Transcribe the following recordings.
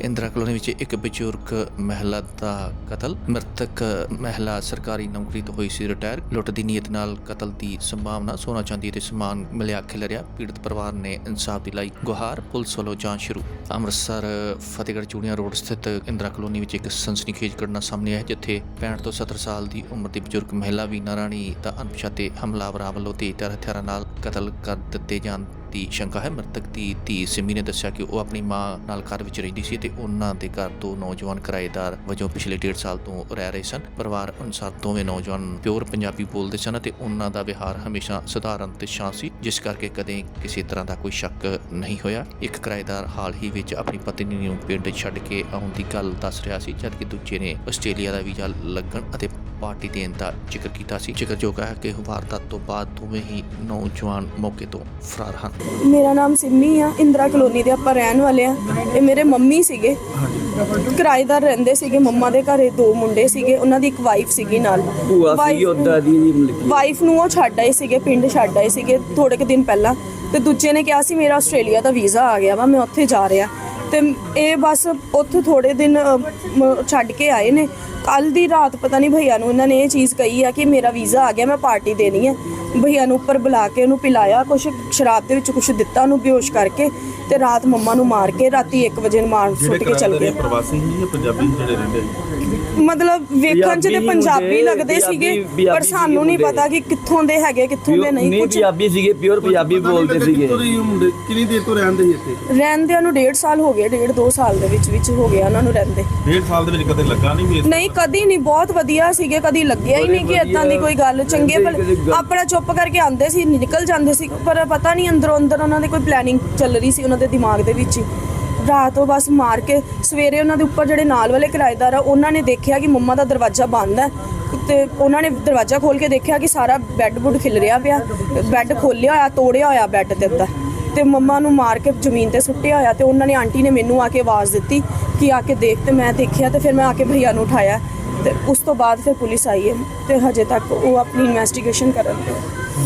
Indira colony ਵਿੱਚ ਇੱਕ ਬਜ਼ੁਰਗ ਮਹਿਲਾ ਦਾ ਕਤਲ। ਮ੍ਰਿਤਕ ਮਹਿਲਾ ਸਰਕਾਰੀ ਨੌਕਰੀ ਤੋਂ ਹੋਈ ਸੀ ਰਿਟਾਇਰ। ਲੁੱਟ ਦੀ ਨੀਅਤ ਨਾਲ ਕਤਲ ਦੀ ਸੰਭਾਵਨਾ ਸੋਨਾ ਚਾਂਦੀ ਤੇ ਸਮਾਨ ਮਿਲਿਆ ਖਿਲਰਿਆ। ਪੀੜਤ ਪਰਿਵਾਰ ਨੇ ਇਨਸਾਫ ਦੀ ਲਈ ਗੁਹਾਰ। ਪੁਲਿਸ ਵੱਲੋਂ ਜਾਂਚ ਸ਼ੁਰੂ। ਅੰਮ੍ਰਿਤਸਰ, ਫਤਿਹਗੜ੍ਹ ਚੂੜੀਆਂ ਰੋਡ ਸਥਿਤ ਇੰਦਰਾ ਕਲੋਨੀ ਵਿੱਚ ਇੱਕ ਸਨਸਨੀਖੇਜ ਘਟਨਾ ਸਾਹਮਣੇ ਆਈ, ਜਿੱਥੇ 65 ਤੋਂ 70 ਸਾਲ ਦੀ ਉਮਰ ਦੀ ਬਜ਼ੁਰਗ ਮਹਿਲਾ ਵੀਨਾ ਰਾਣੀ ਦਾ ਅਣਪਛਾਤੇ ਹਮਲਾਵਰਾਂ ਵੱਲੋਂ ਤੇਜ਼ਧਾਰ ਹਥਿਆਰਾਂ ਨਾਲ ਕਤਲ ਕਰ ਦਿੱਤੇ ਜਾਣ ਦੀ ਸ਼ੰਕਾ ਹੈ। ਮ੍ਰਿਤਕ ਦੀ ਧੀ ਸਿਮੀ ਨੇ ਦੱਸਿਆ ਕਿ ਉਹ ਆਪਣੀ ਮਾਂ ਨਾਲ ਘਰ ਵਿੱਚ ਰਹਿੰਦੀ ਸੀ ਤੇ ਉਹਨਾਂ ਦੇ ਘਰ ਦੋ ਨੌਜਵਾਨ ਕਿਰਾਏਦਾਰ ਵਜੋਂ ਪਿਛਲੇ ਡੇਢ ਸਾਲ ਤੋਂ ਰਹਿ ਰਹੇ ਸਨ। ਪਰਿਵਾਰ ਅਨੁਸਾਰ ਦੋਵੇਂ ਨੌਜਵਾਨ ਪਿਓਰ ਪੰਜਾਬੀ ਬੋਲਦੇ ਸਨ ਅਤੇ ਉਹਨਾਂ ਦਾ ਵਿਹਾਰ ਹਮੇਸ਼ਾ ਸਧਾਰਨ ਤੇ ਸ਼ਾਂਤ ਸੀ, ਜਿਸ ਕਰਕੇ ਕਦੇ ਕਿਸੇ ਤਰ੍ਹਾਂ ਦਾ ਕੋਈ ਸ਼ੱਕ ਨਹੀਂ ਹੋਇਆ। ਇੱਕ ਕਿਰਾਏਦਾਰ ਹਾਲ ਹੀ ਵਿੱਚ ਆਪਣੀ ਪਤਨੀ ਨੂੰ ਪਿੰਡ ਛੱਡ ਕੇ ਆਉਣ ਦੀ ਗੱਲ ਦੱਸ ਰਿਹਾ ਸੀ, ਜਦਕਿ ਦੂਜੇ ਨੇ ਆਸਟ੍ਰੇਲੀਆ ਦਾ ਵੀਜ਼ਾ ਲੱਗਣ ਅਤੇ ਪਾਰਟੀ ਦੇਣ ਦਾ ਜ਼ਿਕਰ ਕੀਤਾ ਸੀ। ਜ਼ਿਕਰਯੋਗ ਹੈ ਕਿ ਵਾਰਦਾਤ ਤੋਂ ਬਾਅਦ ਦੋਵੇਂ ਹੀ ਨੌਜਵਾਨ ਮੌਕੇ ਤੋਂ ਫਰਾਰ ਹਨ। ਮੇਰਾ ਨਾਮ ਸਿੰਮੀ ਆ ਇੰਦਰਾ ਕਲੋਨੀ ਦੇ ਆਪਾਂ ਰਹਿਣ ਵਾਲੇ ਆ। ਇਹ ਮੇਰੇ ਮੰਮੀ ਸੀਗੇ। ਕਿਰਾਏਦਾਰ ਰਹਿੰਦੇ ਸੀਗੇ ਮੰਮਾ ਦੇ ਘਰੇ ਦੋ ਮੁੰਡੇ ਸੀਗੇ ਉਹਨਾਂ ਦੀ ਇੱਕ ਵਾਈਫ ਸੀਗੀ ਨਾਲ। ਭੂਆ ਸੀ Wife- ਉਹਦਾ ਦੀ ਦੀ ਮਲਕੀ ਵਾਈਫ ਨੂੰ ਉਹ ਛੱਡ ਆਏ ਸੀਗੇ ਪਿੰਡ ਛੱਡ ਆਏ ਸੀਗੇ ਥੋੜੇ ਕੁ ਦਿਨ ਪਹਿਲਾਂ। ਤੇ ਦੂਜੇ ਨੇ ਕਿਹਾ ਸੀ ਮੇਰਾ ਆਸਟ੍ਰੇਲੀਆ ਦਾ ਵੀਜ਼ਾ ਆ ਗਿਆ ਵਾ ਮੈਂ ਉੱਥੇ ਜਾ ਰਿਹਾ। ਤੇ ਇਹ ਬਸ ਉੱਥੇ ਥੋੜੇ ਦਿਨ ਅ, ਮ- ਛੱਡ ਕੇ ਆਏ ਨੇ। ਕੱਲ ਦੀ ਰਾਤ ਪਤਾ ਨਹੀਂ ਭਈਆ ਨੂੰ ਇਹਨਾਂ ਨੇ ਇਹ ਚੀਜ਼ ਕਹੀ ਆ ਕਿ ਮੇਰਾ ਵੀਜ਼ਾ ਆ ਗਿਆ ਮੈਂ ਪਾਰਟੀ ਦੇਣੀ ਹੈ ਭਈਆ ਨੂੰ ਉੱਪਰ ਬੁਲਾ ਕੇ ਉਹਨੂੰ ਪਿਲਾਇਆ ਕੁਝ ਸ਼ਰਾਬ ਦੇ ਵਿੱਚ ਕੁਝ ਦਿੱਤਾ ਉਹਨੂੰ ਬੇਹੋਸ਼ ਕਰਕੇ ਤੇ ਰਾਤ ਮੰਮਾ ਨੂੰ ਮਾਰ ਕੇ ਰਾਤੀ 1 ਵਜੇ ਨੂੰ ਮਾਰ ਸੁੱਟ ਕੇ ਚਲ ਗਏ। ਪ੍ਰਵਾਸੀ ਸੀ ਜਾਂ ਪੰਜਾਬੀ ਜਿਹੜੇ ਰਹਿੰਦੇ ਸੀ? ਮਤਲਬ ਵੇਖਣ ਚ ਤੇ ਪੰਜਾਬੀ ਲੱਗਦੇ ਸੀਗੇ ਪਰ ਸਾਨੂੰ ਨਹੀਂ। ਪਤਾ ਕਿ ਕਿੱਥੋਂ ਦੇ ਹੈਗੇ ਕਿੱਥੋਂ ਦੇ ਨਹੀਂ ਕੁਝ ਪੰਜਾਬੀ ਸੀਗੇ ਪਿਓਰ ਪੰਜਾਬੀ ਬੋਲਦੇ ਸੀਗੇ। ਕਿੰਨੀ ਦੇਰ ਤੋਂ ਰਹਿੰਦੇ ਸੀ ਇੱਥੇ? ਰਹਿੰਦਿਆਂ ਨੂੰ 1.5 ਸਾਲ ਹੋ ਗਏ 1.5 2 ਸਾਲ ਦੇ ਵਿੱਚ ਵਿੱਚ ਹੋ ਗਿਆ ਉਹਨਾਂ ਨੂੰ ਰਹਿੰਦੇ। ਡੇਢ ਸਾਲ ਦੇ ਵਿੱਚ ਕਦੇ ਲੱਗਾ ਨਹੀਂ ਵੀ ਨਹੀਂ ਕਦੀ ਨਹੀਂ ਬਹੁਤ ਵਧੀਆ ਸੀਗੇ ਕਦੀ ਲੱਗਿਆ ਹੀ ਨਹੀਂ ਕਿ ਇਦਾਂ ਦੀ ਕੋਈ ਗੱਲ ਚੰਗੇ ਭਲੇ ਆਪਣਾ ਚੁੱਪ ਕਰਕੇ ਆਂਦੇ ਸੀ ਨਿਕਲ ਜਾਂਦੇ ਸੀ ਪਰ ਪਤਾ ਨਹੀਂ ਅੰਦਰੋਂ ਅੰਦਰ ਉਹਨਾਂ ਦੀ ਕੋਈ ਪਲੈਨਿੰਗ ਚੱਲ ਰਹੀ ਸੀ ਉਹਨਾਂ ਦੇ ਦਿਮਾਗ ਦੇ ਵਿੱਚ ਹੀ। ਰਾਤ ਉਹ ਬਸ ਮਾਰ ਕੇ ਸਵੇਰੇ ਉਹਨਾਂ ਦੇ ਉੱਪਰ ਜਿਹੜੇ ਨਾਲ ਵਾਲੇ ਕਿਰਾਏਦਾਰ ਆ ਉਹਨਾਂ ਨੇ ਦੇਖਿਆ ਕਿ ਮੰਮਾ ਦਾ ਦਰਵਾਜ਼ਾ ਬੰਦ ਹੈ। ਤੇ ਉਹਨਾਂ ਨੇ ਦਰਵਾਜ਼ਾ ਖੋਲ ਕੇ ਦੇਖਿਆ ਕਿ ਸਾਰਾ ਬੈੱਡ ਬੁੱਡ ਖਿਲ ਰਿਹਾ ਪਿਆ ਬੈੱਡ ਖੋਲਿਆ ਹੋਇਆ ਤੋੜਿਆ ਹੋਇਆ ਬੈੱਡ ਤੇ ਅੱਧਾ ਤੇ ਮੰਮਾ ਨੂੰ ਮਾਰ ਕੇ ਜ਼ਮੀਨ ਤੇ ਸੁੱਟਿਆ ਹੋਇਆ ਤੇ ਉਹਨਾਂ ਨੇ ਆਂਟੀ ਨੇ ਮੈਨੂੰ ਆ ਕੇ ਆਵਾਜ਼ ਦਿੱਤੀ ਕਿ ਆ ਕੇ ਦੇਖ ਤੇ ਮੈਂ ਦੇਖਿਆ ਤੇ ਫਿਰ ਮੈਂ ਆ ਕੇ ਭਈਆ ਨੂੰ ਉਠਾਇਆ ਤੇ ਉਸ ਤੋਂ ਬਾਅਦ ਫਿਰ ਪੁਲਿਸ ਆਈ ਹੈ ਤੇ ਹਜੇ ਤੱਕ ਉਹ ਆਪਣੀ ਇਨਵੈਸਟੀਗੇਸ਼ਨ ਕਰਨ ਦੇ।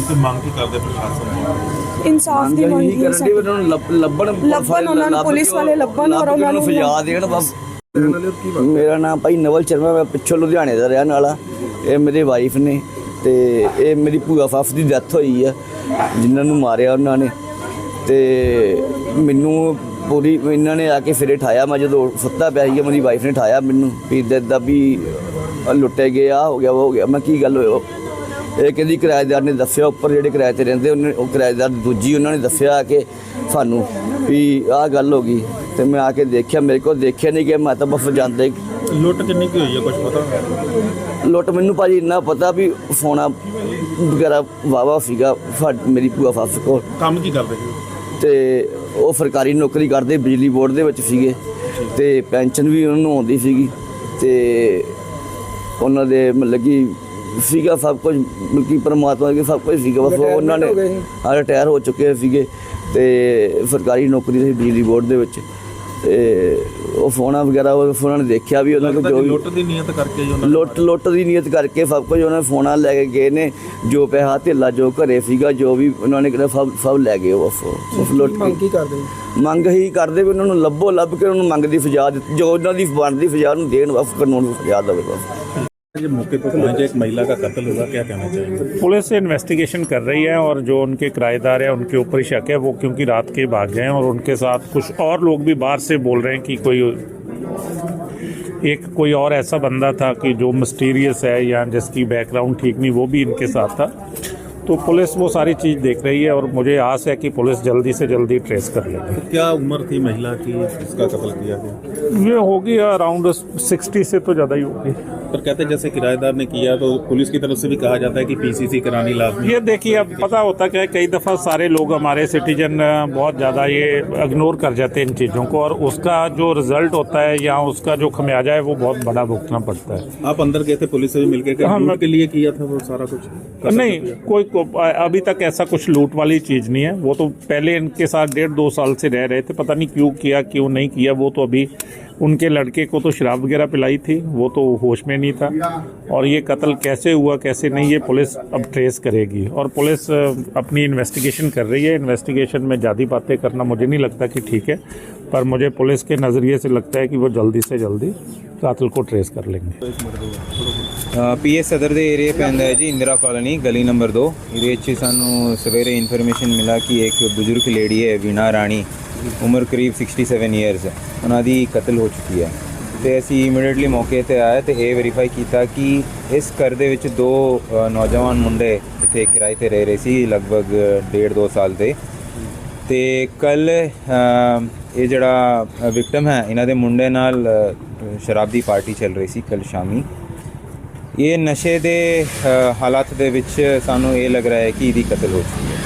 ਤੇ ਮੰਗ ਕੀ ਕਰਦੇ ਪ੍ਰਸ਼ਾਸਨ ਨੂੰ ਇਨਸਾਫ ਦੀ ਮੰਗ ਹੈ ਕਰਨ ਦੀ ਸਾਡੀ। ਉਹਨਾਂ ਨੂੰ ਲੱਭ- ਲੱਭਣ ਲੱਭਣ ਉਹਨਾਂ ਨੂੰ, ਪੁਲਿਸ ਵਾਲੇ ਲੱਭਣ ਔਰ ਉਹਨਾਂ ਨੂੰ- ਫਜਾ ਦੇਣ ਬਸ ਮੇਰਾ ਨਾਮ ਭਾਈ ਨਵਲ ਸ਼ਰਮਾ ਮੈਂ ਪਿੱਛੋਂ ਲੁਧਿਆਣੇ ਦਾ ਰਹਿਣ ਵਾਲਾ। ਇਹ ਮੇਰੇ ਵਾਈਫ ਨੇ ਤੇ ਇਹ ਮੇਰੀ ਭੂਆ ਫੱਫ ਦੀ ਡੈਥ ਹੋਈ ਆ ਜਿਨ੍ਹਾਂ ਨੂੰ ਮਾਰਿਆ ਉਹਨਾਂ ਨੇ। ਤੇ ਮੈਨੂੰ ਪੂਰੀ ਇਹਨਾਂ ਨੇ ਆ ਕੇ ਫਿਰੇ ਠਾਇਆ ਮੈਂ ਜਦੋਂ ਸੁੱਤਾ ਪਿਆ ਸੀ ਮੇਰੀ ਵਾਈਫ ਨੇ ਠਾਇਆ ਮੈਨੂੰ ਵੀ ਇੱਦਾਂ ਇੱਦਾਂ ਵੀ ਲੁੱਟੇ ਗਏ ਆ ਹੋ ਗਿਆ ਉਹ ਹੋ ਗਿਆ। ਮੈਂ ਕੀ ਗੱਲ ਹੋਇਆ ਇਹ ਕਹਿੰਦੀ ਕਿਰਾਏਦਾਰ ਨੇ ਦੱਸਿਆ ਉੱਪਰ ਜਿਹੜੇ ਕਿਰਾਏ ਤੇ ਰਹਿੰਦੇ ਉਹਨੇ ਉਹ ਕਿਰਾਏਦਾਰ ਦੂਜੀ ਉਹਨਾਂ ਨੇ ਦੱਸਿਆ ਕਿ ਸਾਨੂੰ ਵੀ ਆਹ ਗੱਲ ਹੋ ਗਈ। ਤੇ ਮੈਂ ਆ ਕੇ ਦੇਖਿਆ ਮੇਰੇ ਕੋਲ ਦੇਖਿਆ ਨਹੀਂ ਕਿ ਮੈਂ ਤਾਂ ਬਸ ਜਾਂਦੇ ਲੁੱਟ ਕਿੰਨੀ ਕੀ ਹੋਈ ਹੈ ਕੁਝ ਪਤਾ? ਲੁੱਟ ਮੈਨੂੰ ਭਾਜੀ ਇੰਨਾ ਪਤਾ ਵੀ ਫੋਨਾ ਵਗੈਰਾ ਵਾਵਾ ਸੀਗਾ ਮੇਰੀ ਭੂਆ ਫੱਫ ਕੋਲ। ਕੰਮ ਕੀ ਕਰਦੇ ਤੇ ਉਹ ਸਰਕਾਰੀ ਨੌਕਰੀ ਕਰਦੇ ਬਿਜਲੀ ਬੋਰਡ ਦੇ ਵਿੱਚ ਸੀਗੇ ਤੇ ਪੈਨਸ਼ਨ ਵੀ ਉਹਨਾਂ ਨੂੰ ਆਉਂਦੀ ਸੀਗੀ ਤੇ ਉਹਨਾਂ ਦੇ ਮਤਲਬ ਕਿ ਸੀਗਾ ਸਭ ਕੁਝ ਮਤਲਬ ਕਿ ਪਰਮਾਤਮਾ ਦੇ ਸਭ ਕੁਝ ਸੀਗਾ ਬਸ ਉਹ ਉਹਨਾਂ ਨੇ ਰਿਟਾਇਰ ਹੋ ਚੁੱਕੇ ਸੀਗੇ ਤੇ ਸਰਕਾਰੀ ਨੌਕਰੀ ਸੀ ਬਿਜਲੀ ਬੋਰਡ ਦੇ ਵਿੱਚ। ਤੇ ਉਹ ਫੋਨਾ ਵਗੈਰਾ ਉਹ ਫੋਨਾਂ ਨੇ ਦੇਖਿਆ ਵੀ ਉਹਨਾਂ ਕੋਲ ਜੋ ਲੁੱਟ ਦੀ ਨੀਅਤ ਕਰਕੇ ਹੀ ਉਹਨਾਂ ਨੇ ਲੁੱਟ ਲੁੱਟ ਦੀ ਨੀਅਤ ਕਰਕੇ ਸਭ ਕੁਝ ਉਹਨਾਂ ਨੇ ਫੋਨਾਂ ਲੈ ਕੇ ਗਏ ਨੇ ਜੋ ਪੈਸਾ ਧੇਲਾ ਜੋ ਘਰੇ ਸੀਗਾ ਜੋ ਵੀ ਉਹਨਾਂ ਨੇ ਕਿਹਾ ਸਭ ਸਭ ਲੈ ਗਏ ਉਹ ਬਸ ਉਸ ਲੁੱਟ ਮੰਗ ਕੀ ਕਰਦੇ ਮੰਗ ਹੀ ਕਰਦੇ ਵੀ ਉਹਨਾਂ ਨੂੰ ਲੱਭੋ ਲੱਭ ਕੇ ਉਹਨਾਂ ਨੂੰ ਮੰਗ ਦੀ ਦਿੱਤੀ ਜੋ ਉਹਨਾਂ ਦੀ ਬਣਦੀ ਸਜ਼ਾ ਉਹਨੂੰ ਦੇਣ ਬਸ ਕਾਨੂੰਨ ਨੂੰ ਸਜ਼ਾ ਦੇਵੇ ਬਸ। मौके पर पहुँचे, एक महिला का कत्ल हुआ, क्या कहना चाहेंगे? पुलिस इन्वेस्टिगेशन कर रही है और जो उनके किराएदार हैं, उनके ऊपर ही शक है, वो क्योंकि रात के भाग गए हैं और उनके साथ कुछ और लोग भी बाहर से बोल रहे हैं कि कोई एक कोई और ऐसा बंदा था कि जो मिस्टीरियस है या जिसकी बैकग्राउंड ठीक नहीं, वो भी इनके साथ था। तो पुलिस वो सारी चीज़ देख रही है और मुझे आस है कि पुलिस जल्दी से जल्दी ट्रेस कर लेगी। क्या उम्र थी महिला की? जिसका कत्ल किया गया? ये होगी अराउंड सिक्सटी से तो ज़्यादा ही होगी। पर कहते हैं जैसे किराएदार ने किया तो पुलिस की तरफ़ से भी कहा जाता है कि पीसीसी करानी लाजमी ये देखिए अब पता होता क्या है कई दफ़ा सारे लोग हमारे सिटीजन बहुत ज़्यादा ये इग्नोर कर जाते हैं इन चीज़ों को और उसका जो रिज़ल्ट होता है या उसका जो खमियाजा है वो बहुत बड़ा भुगतना पड़ता है। आप अंदर गए थे पुलिस से भी मिलकर के लिए किया था वो सारा कुछ? नहीं कोई अभी तक ऐसा कुछ लूट वाली चीज़ नहीं है वो तो पहले इनके साथ डेढ़ दो साल से रह रहे थे पता नहीं क्यों किया क्यों नहीं किया वो तो अभी उनके लड़के को तो शराब वगैरह पिलाई थी वो तो होश में नहीं था और ये कत्ल कैसे हुआ कैसे नहीं ये पुलिस अब ट्रेस करेगी और पुलिस अ, अपनी इन्वेस्टिगेशन कर रही है इन्वेस्टिगेशन में ज़्यादा बातें करना मुझे नहीं लगता कि ठीक है पर मुझे पुलिस के नज़रिए से लगता है कि वो जल्दी से जल्दी कातिल को ट्रेस कर लेंगे ਪੀਐਸ ਸਦਰ ਦੇ ਏਰੀਆ ਪੈਂਦਾ ਹੈ ਜੀ ਇੰਦਰਾ ਕਾਲੋਨੀ ਗਲੀ ਨੰਬਰ 2 ਇਹਦੇ ਵਿੱਚ ਸਾਨੂੰ ਸਵੇਰੇ ਇਨਫੋਰਮੇਸ਼ਨ ਮਿਲਾ ਕਿ ਇੱਕ ਬਜ਼ੁਰਗ ਲੇਡੀ ਹੈ ਵੀਨਾ ਰਾਣੀ ਉਮਰ ਕਰੀਬ 67 ਇਅਰਸ ਹੈ ਉਹਨਾਂ ਦੀ ਕਤਲ ਹੋ ਚੁੱਕੀ ਹੈ ਤੇ ਅਸੀਂ ਇਮੀਡੀਏਟਲੀ ਮੌਕੇ ਤੇ ਆਏ ਤੇ ਇਹ ਵੈਰੀਫਾਈ ਕੀਤਾ ਕਿ ਇਸ ਘਰ ਦੇ ਵਿੱਚ ਦੋ ਨੌਜਵਾਨ ਮੁੰਡੇ ਇੱਥੇ ਕਿਰਾਏ ਤੇ ਰਹਿ ਰਹੇ ਸੀ ਲਗਭਗ ਡੇਢ ਦੋ ਸਾਲ ਦੇ ਤੇ ਕੱਲ ਇਹ ਜਿਹੜਾ ਵਿਕਟਮ ਹੈ ਇਹਨਾਂ ਦੇ ਮੁੰਡੇ ਨਾਲ ਸ਼ਰਾਬ ਦੀ ਪਾਰਟੀ ਚੱਲ ਰਹੀ ਸੀ ਕੱਲ ਸ਼ਾਮੀ ਇਹ ਨਸ਼ੇ ਦੇ ਹਾਲਾਤ ਦੇ ਵਿੱਚ ਸਾਨੂੰ ਇਹ ਲੱਗ ਰਿਹਾ ਹੈ ਕਿ ਇਹਦੀ ਕਤਲ ਹੋ ਚੁੱਕੀ ਹੈ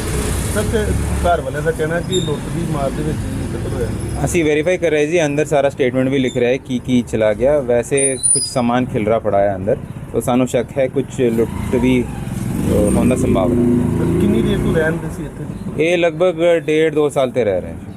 ਸਰ ਤੇ ਘਰ ਵਾਲਿਆਂ ਦਾ ਕਹਿਣਾ ਕਿ ਲੁੱਟ ਦੀ ਮਾਰ ਦੇ ਵਿੱਚ ਹੀ ਕਤਲ ਹੋਇਆ? ਅਸੀਂ ਵੈਰੀਫਾਈ ਕਰ ਰਹੇ ਜੀ ਅੰਦਰ ਸਾਰਾ ਸਟੇਟਮੈਂਟ ਵੀ ਲਿਖ ਰਿਹਾ ਹੈ ਕੀ ਕੀ ਚਲਾ ਗਿਆ। ਵੈਸੇ ਕੁਝ ਸਮਾਨ ਖਿਲਰਾ ਪੜਾ ਹੈ ਅੰਦਰ तो ਸਾਨੂੰ ਸ਼ੱਕ ਹੈ ਕੁਝ ਲੁੱਟ ਵੀ ਹੋਣ ਦਾ ਸੰਭਾਵਨਾ ਹੈ। ਕਿੰਨੀ ਦੇਰ ਤੋਂ ਰਹਿੰਦੇ ਸੀ ਇੱਥੇ? ਇਹ ਲਗਭਗ ਡੇਢ ਦੋ ਸਾਲ ਤੇ ਰਹਿ ਰਹੇ ਹੈ